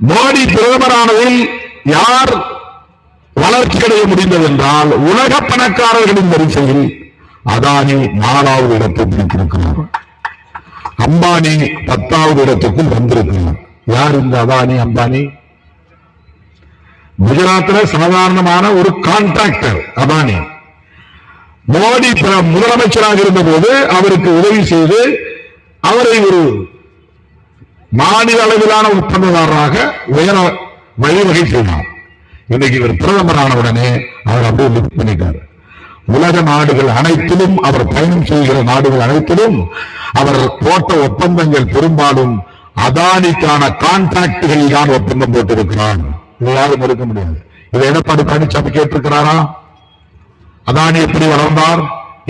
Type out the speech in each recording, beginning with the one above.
மோடி பிரதமரானதில் யார் வளர்ச்சி அடைய முடிந்தது என்றால் உலக பணக்காரர்களின் வரிசையில் அதானி நாலாவது இடத்தை பிடித்திருக்கிறார் அம்பானி பத்தாவது இடத்துக்கும் வந்திருக்கிறார். யார் இந்த அதானி அம்பானி? குஜராத்தில் சாதாரணமான ஒரு கான்ட்ராக்டர் அதானி. மோடி முதலமைச்சராக இருந்தபோது அவருக்கு உதவி செய்து அவரை ஒரு மாநில அளவிலான ஒப்பந்ததாரராக உயர வழிவகை செய்தார். இன்னைக்கு இவர் பிரதமரான உடனே அவர் அப்படியே லிப்ட் பண்ணிட்டார். உலக நாடுகள் அனைத்திலும் அவர் பயணம் செய்கிற நாடுகள் அனைத்திலும் அவர் போட்ட ஒப்பந்தங்கள் பெரும்பாலும் அதானிக்கான கான்ட்ராக்டுகளில் தான் ஒப்பந்தம் போட்டிருக்கிறார். யாரும் மறுக்க முடியாது. இதை எடப்பாடி பழனிசாமி கேட்டிருக்கிறாரா? அதானி எப்படி வளர்ந்தார்?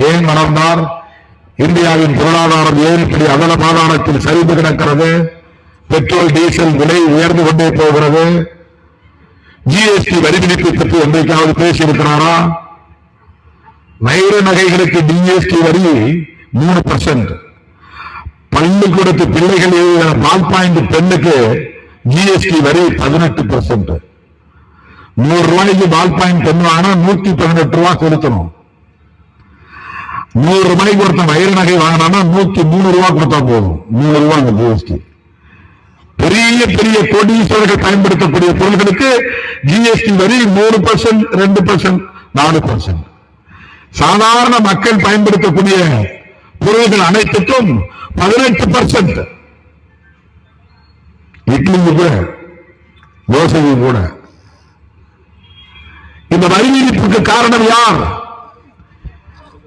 ஏன் வளர்ந்தார்? இந்தியாவின் பொருளாதாரம் ஏன் இப்படி அதல பாதாளத்தில் சரிந்து கிடக்கிறது? பெட்ரோல் டீசல் விலை உயர்ந்து கொண்டே போகிறது. ஜிஎஸ்டி வரி விதிப்பு பற்றி என்றைக்காவது பேசியிருக்கிறாரா? வைர நகைகளுக்கு ஜிஎஸ்டி வரி மூணு பர்சன்ட் பள்ளிக்கூடத்து பிள்ளைகள் எழுதுகிற பால் பாயிண்ட் பெண்ணுக்கு ஜிஎஸ்டி வரி பதினெட்டு பர்சன்ட் நூறு ரூபாய்க்கு பால் பாயிண்ட் பெண் வாங்கினா நூத்தி பதினெட்டு ரூபாய் செலுத்தணும் நூறு ரூபாய்க்கு ஒருத்தன் வயிறு நகை வாங்கினா நூத்தி மூணு ரூபாய் கொடுத்தா போதும். மூணு ரூபாய் அந்த ஜிஎஸ்டி பெரிய பெரிய கோடீஸ்வரர்கள் பயன்படுத்தக்கூடிய பொருட்களுக்கு ஜிஎஸ்டி வரி மூணு பர்சன்ட் ரெண்டு பர்சன்ட் நாலு பர்சன்ட் சாதாரண மக்கள் பயன்படுத்தக்கூடிய பொருள்கள் அனைத்துக்கும் பதினெட்டு பர்சன்ட் இட்லி கூட தோசைக்கு கூட. இந்த வரி விதிப்புக்கு காரணம் யார்?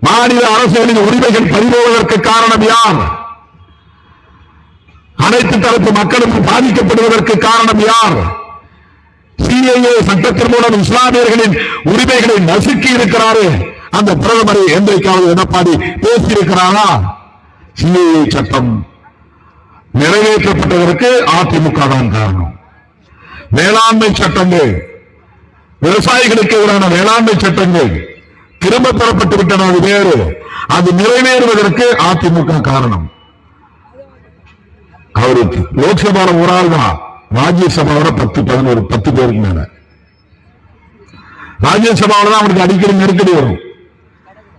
மாநில அரசுகளின் உரிமைகள் பறிபோவதற்கு காரணம் யார்? அனைத்து தரப்பு மக்களும் பாதிக்கப்படுவதற்கு காரணம் யார்? சிஏஏ சட்டத்தின் மூலம் இஸ்லாமியர்களின் உரிமைகளை நசுக்கி இருக்கிறாரு. அந்த பிரதமரை என்றைக்காவது எடப்பாடி பேசியிருக்கிறாரா? சிஏஏ சட்டம் நிறைவேற்றப்பட்டதற்கு அதிமுக தான் காரணம். வேளாண்மை சட்டங்கள் விவசாயிகளுக்கு எதிரான வேளாண்மை சட்டங்கள் திரும்ப பெறப்பட்டு விட்டன அது வேறு. அது நிறைவேறுவதற்கு அதிமுக காரணம். அவருக்கு லோக்சபால ஒரு ஆள் தான். ராஜ்யசபாவில் பத்து பதினோரு பத்து பேருக்கு மேல. ராஜ்யசபாவில் தான் அவருக்கு அடிக்கடி நெருக்கடி வரும்.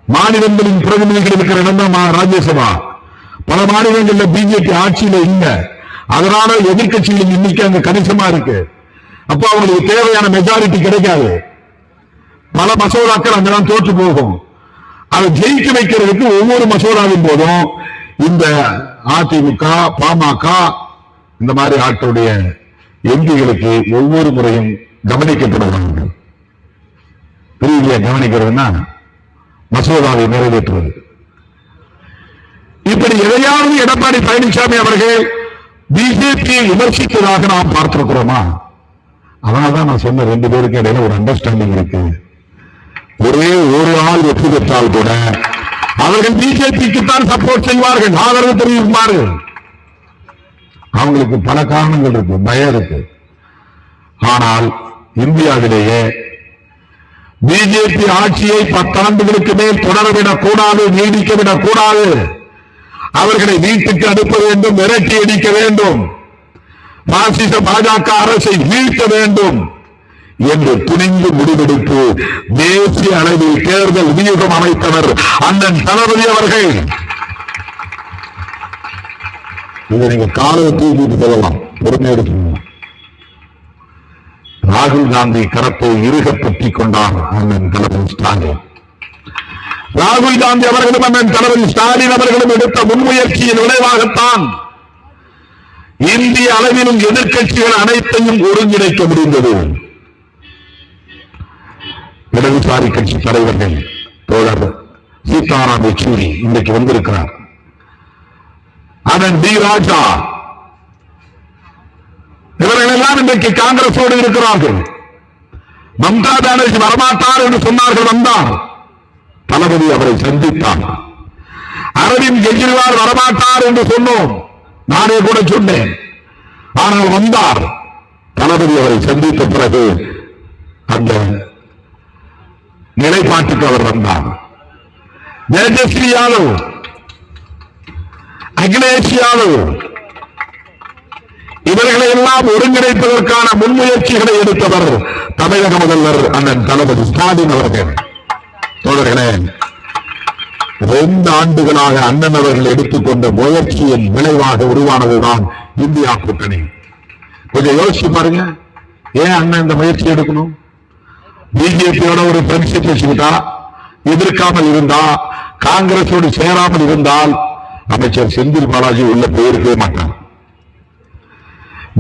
மாநிலங்களின் பிரதிநிதிகள் இருக்கிற இடம் தான் ராஜ்யசபா பல மாநிலங்கள்ல பிஜேபி ஆட்சியில இல்ல. அதனால எதிர்கட்சிகளின் எண்ணிக்கை அங்க கணிசமா இருக்கு. அப்போ அவங்களுக்கு தேவையான மெஜாரிட்டி கிடைக்காது. பல மசோதாக்கள் அங்கெல்லாம் தோற்று போகும். அதை ஜெயிக்க வைக்கிறதுக்கு ஒவ்வொரு மசோதாவின் போதும் இந்த அதிமுக பாமக இந்த மாதிரி ஆட்களுடைய எம்பிகளுக்கு ஒவ்வொரு முறையும் கவனிக்கப்படுவாங்க பிரிவியை கவனிக்கிறதுனா மசோதாவை நிறைவேற்றுவது. இப்படி எதையாவது எடப்பாடி பழனிசாமி அவர்கள் பிஜேபியை விமர்சித்ததாக நாம் பார்த்திருக்கிறோமா? அதனால்தான் நான் சொன்ன ரெண்டு பேருக்கு இடையில ஒரு அண்டர்ஸ்டாண்டிங் இருக்கு. ஒரே ஒரு ஆள் வெற்றி பெற்றால் கூட அவர்கள் பிஜேபிக்கு தான் சப்போர்ட் செய்வார்கள். ஆதரவு தெரிவிப்பார்கள் அவங்களுக்கு பல காரணங்கள் இருக்கு பயம் இருக்கு. ஆனால் இந்தியாவிலேயே பிஜேபி ஆட்சியை பத்தாண்டுகளுக்கு மேல் தொடரவிடக் கூடாது நீடிக்க விடக்கூடாது அவர்களை வீட்டுக்கு அனுப்ப வேண்டும் விரட்டி அடிக்க வேண்டும். பாசிச பாஜக அரசை வீழ்த்த வேண்டும். என்று துணிந்து முடிவெடுப்பு தேசிய அளவில் தேர்தல் வியூகம் அமைத்தவர் அண்ணன் தளபதி அவர்கள். இதை நீங்க காலையை தூக்கிட்டு சொல்லலாம் பொறுமை ராகுல் காந்தி கரத்தை இருக பற்றி கொண்டார் அண்ணன் தளபதி ஸ்டாலின். ராகுல் காந்தி அவர்களும் அண்ணன் தளபதி ஸ்டாலின் அவர்களும் எடுத்த முன்முயற்சியின் விளைவாகத்தான் இந்திய அளவிலும் எதிர்க்கட்சிகள் அனைத்தையும் ஒருங்கிணைக்க முடிந்தது. இடதுசாரி கட்சி தலைவர்கள் தோழர் சீதாராம் யெச்சூரி இன்றைக்கு வந்திருக்கிறார். அதன் டி ராஜா. இவர்கள் எல்லாம் இன்றைக்கு காங்கிரஸோடு இருக்கிறார்கள். மம்தா பானர்ஜி வரமாட்டார் என்று சொன்னார்கள் வந்தார். தளபதி அவரை சந்தித்தார். அரவிந்த் கெஜ்ரிவால் வரமாட்டார் என்று சொன்னோம். நானே கூட சொன்னேன். ஆனால் வந்தார். தளபதி அவரை சந்தித்த பிறகு அந்த நிலைப்பாட்டுக்கு அவர் வந்தார். தேஜஸ்வி யாதவ் அகிலேஷ் யாதவ் இவர்களை எல்லாம் ஒருங்கிணைப்பதற்கான முன்முயற்சிகளை எடுத்தவர் தமிழக முதல்வர் அண்ணன் தளபதி ஸ்டாலின் அவர்கள். தோழர்களே ரெண்டு ஆண்டுகளாக அண்ணன் அவர்கள் எடுத்துக்கொண்ட முயற்சியின் விளைவாக உருவானதுதான் இந்தியா கூட்டணி. கொஞ்சம் யோசிச்சு பாருங்க. ஏன் அண்ணன் இந்த முயற்சி எடுக்கணும்? பிஜேபியோட ஒரு ஃப்ரெண்ட்ஷிப் வச்சுக்கிட்டா எதிர்க்காமல் இருந்தா காங்கிரஸோடு சேராமல் இருந்தால் அமைச்சர் செந்தில் பாலாஜி உள்ள போயிருக்கவே மாட்டார்.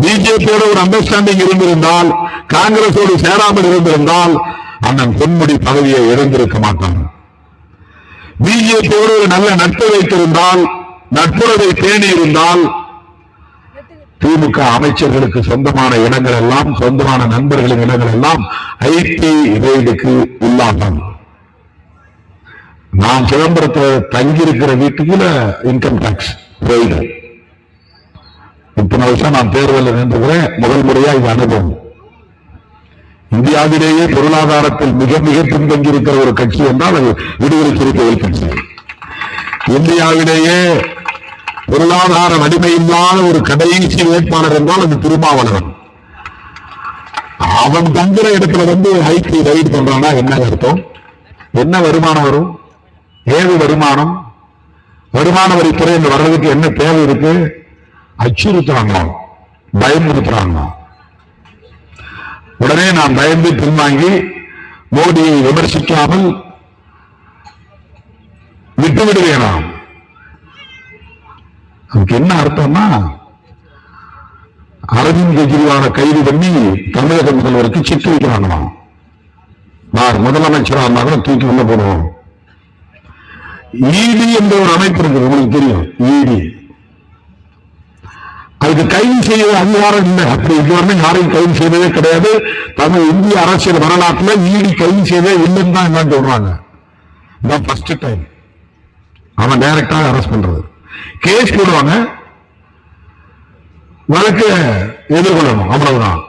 பிஜேபியோட ஒரு அண்டர்ஸ்டாண்டிங் இருந்திருந்தால் காங்கிரஸோடு சேராமல் இருந்திருந்தால் அண்ணன் பொன்முடி பதவியை இழந்திருக்க மாட்டான் பிஜேபியோடு ஒரு நல்ல நட்பு வைத்திருந்தால் நட்புறவை பேணி இருந்தால் திமுக அமைச்சர்களுக்கு சொந்தமான இடங்கள் எல்லாம் சொந்தமான நண்பர்களின் இடங்கள் எல்லாம் ஐடி ரெய்டுக்கு உள்ளாகும். நான் சிதம்பரத்தில் தங்கியிருக்கிற வீட்டுக்குள்ள இன்கம் டாக்ஸ் ரெய்டு இத்தனை வருஷம் நான் தேர்தலில் நின்றுகிறேன் முதல் முறையா இது அனுபவம். இந்தியாவிலேயே பொருளாதாரத்தில் மிக மிக பின்தங்கி இருக்கிற ஒரு கட்சி என்றால் அது விடுதலை சிறுத்தைகள் கட்சி. இந்தியாவிலேயே பொருளாதார வலிமை இல்லாத ஒரு கடைசி வேட்பாளர் என்றால் அது திருமாவளவன். அவன் தங்குற இடத்துல வந்து ஹைக்கு ரைடு பண்றானா என்ன அர்த்தம்? என்ன வருமானம் வரும்? ஏது வருமானம்? வருமான வரித்துறை இந்த வர்றதுக்கு என்ன தேவை இருக்கு? அச்சுறுத்துறாங்க. பயமுறுத்துறாங்களா உடனே நான் பயந்து பின்வாங்கி மோடியை விமர்சிக்காமல் விட்டு விடுவேனாம் அதுக்கு என்ன அர்த்தம்னா அரவிந்த் கெஜ்ரிவாலை கைது பண்ணி தமிழக முதல்வருக்கு சிக்கி வைக்கிறாங்களாம் நான் முதலமைச்சரா இருந்தாலும் தூக்கி உள்ள போடுவோம். இடி என்ற ஒரு அமைப்பு இருக்குது உங்களுக்கு தெரியும் இடி அதுக்கு கைது செய்ய அதிகாரம் இல்லை. அப்படி இதுவரை யாரையும் கைது செய்ததே கிடையாது. தமிழ் இந்திய அரசியல் வரலாற்றுல ஈடி கைது செய்தே இல்லைன்னு தான் என்னன்னு சொல்றாங்க. இதான் ஃபர்ஸ்ட் டைம் அவன் டைரக்டாக அரெஸ்ட் பண்றது. கேஸ் போடுவாங்க. வழக்கு எதிர்கொள்ளணும் அவ்வளவுதான்.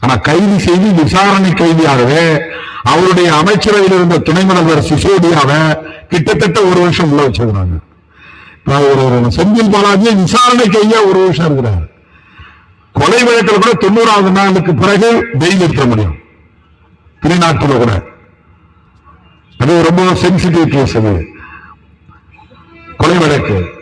ஆனா கைது செய்து விசாரணை கைதியாகவே அவருடைய அமைச்சரவையில் இருந்த துணை முதல்வர் சிசோடியாவை கிட்டத்தட்ட ஒரு வருஷம் உள்ள வச்சிருக்கிறாங்க. ஒரு செந்தில் பாலாஜியை விசாரணை கையா ஒரு வருஷம் இருக்கிறார். கொலை வழக்கில் கூட தொண்ணூறாவது நாளுக்கு பிறகு வெயில் இருக்க முடியும். திருநாட்டில் கூட. அது ரொம்ப சென்சிட்டிவ் கேஸ் அது. கொலை வழக்கு.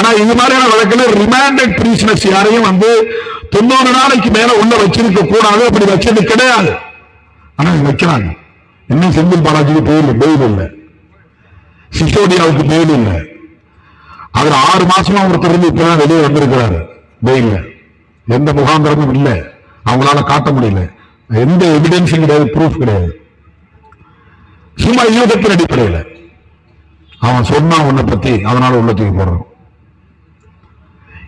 ஆனா இது மாதிரியான வழக்குல ரிமாண்டட் பிரிசனர்ஸ் யாரையும் வந்து தொண்ணூறு நாளைக்கு மேல உள்ள வச்சிருக்க கூடாது. அப்படி வச்சது கிடையாது. ஆனா வைக்கிறாங்க. இன்னும் செந்தில் பாலாஜிக்கு பெயில் பெயில் இல்லை. சிசோடியாவுக்கு பெயில் இல்லை. அவர் ஆறு மாசமா ஒருத்தர் இருந்து இப்பதான் வெளியே வந்திருக்கிறாரு. பெயில்ல எந்த முகாந்திரமும் இல்லை. அவங்களால காட்ட முடியல. எந்த எவிடன்ஸும் கிடையாது ப்ரூஃப் கிடையாது. சும்மா யூகத்தின் அடிப்படையில். அவன் சொன்னான் உன்னை பத்தி அதனால உள்ள தூக்கி போடுறோம்.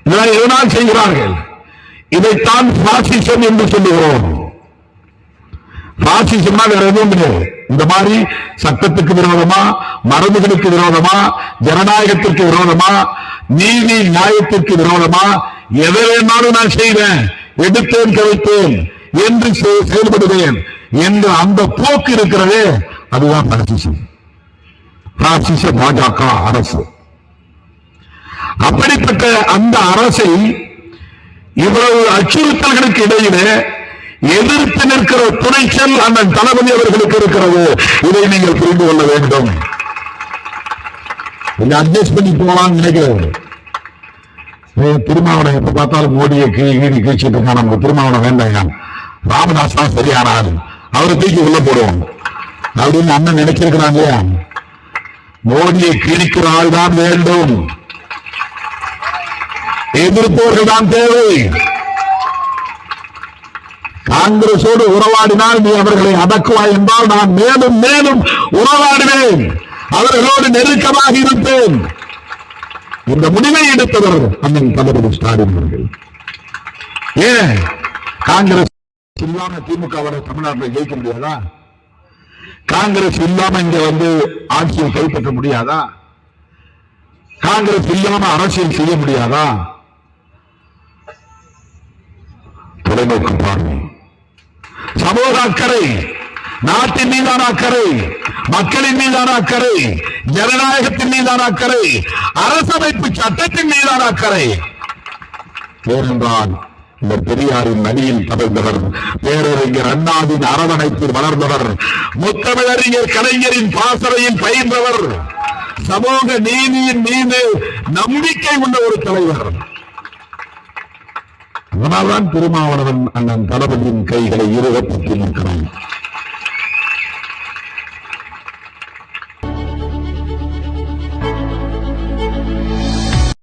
இதனால் எதனால் செய்கிறார்கள். இதைத்தான் பாசிசம் என்று சொல்லுகிறோம். பாசிசம்னா வேற எதுவும் கிடையாது இந்த மாதிரி சட்டத்துக்கு விரோதமா மரபுகளுக்கு விரோதமா ஜனநாயகத்திற்கு விரோதமா நீதி நியாயத்திற்கு விரோதமா எதை வேணாலும் நான் செய்வேன் எடுத்தேன் கவித்தேன் என்று செ- செயல்படுவேன் என்று அந்த போக்கு இருக்கிறதே அதுதான் பாசிசம் பாசிச பாஜக அரசு. அப்படிப்பட்ட அந்த அரசை இவ்வளவு அச்சுறுத்தல்களுக்கு இடையிலே எதிர்த்து நிற்கிற துணைச்சல் அண்ணன் தளபதி அவர்களுக்கு இருக்கிறது இதை நீங்கள் புரிந்து கொள்ள வேண்டும். கொஞ்சம் அட்ஜஸ்ட் பண்ணி போகலாம்னு நினைக்கிறது திருமாவளம் எப்ப பார்த்தாலும் மோடியை கீழ் கீழி கீழ்ச்சிட்டு இருக்கான். நமக்கு திருமாவளம் வேண்டாம் ராமதாஸ் தான் சரியான ஆள் அவரை தூக்கி உள்ள போடுவோம். அப்படின்னு அண்ணன் நினைச்சிருக்கிறாங்க மோடியை கிழிக்கிற ஆள் தான் வேண்டும். எதிர்ப்பவர்கள் தான் தேவை. காங்கிரசோடு உறவாடினால் நீ அவர்களை அடக்குவாய் என்றால் நான் மேலும் மேலும் உறவாடுவேன். அவர்களோடு நெருக்கமாக இருப்பேன். இந்த முடிவை எடுத்தவர் அண்ணன் தளபதி ஸ்டாலின் அவர்கள். ஏன்? காங்கிரஸ் இல்லாம திமுக தமிழ்நாட்டில் ஜெயிக்க முடியாதா? காங்கிரஸ் இல்லாம இங்க வந்து ஆட்சியை கைப்பற்ற முடியாதா? காங்கிரஸ் இல்லாம அரசியல் செய்ய முடியாதா? தொலைநோக்கு பார்வை சமூக அக்கறை நாட்டின் மீதான அக்கறை மக்களின் மீதான அக்கறை ஜனநாயகத்தின் மீதான அக்கறை அரசமைப்பு சட்டத்தின் மீதான அக்கறை. ஏனென்றால் இந்த பெரியாரின் அடியில் தவழ்ந்தவர் பேரறிஞர் அண்ணாவின் அரவணைப்பில் வளர்ந்தவர் முத்தமிழறிஞர் கலைஞரின் பாசறையில் பயின்றவர் சமூக நீதியின் மீது நம்பிக்கை உள்ள ஒரு தலைவர். அதனால்தான் திருமாவளவன் அண்ணன் தளபதியின் கைகளை இருவப்பத்தில் நிற்கிறான்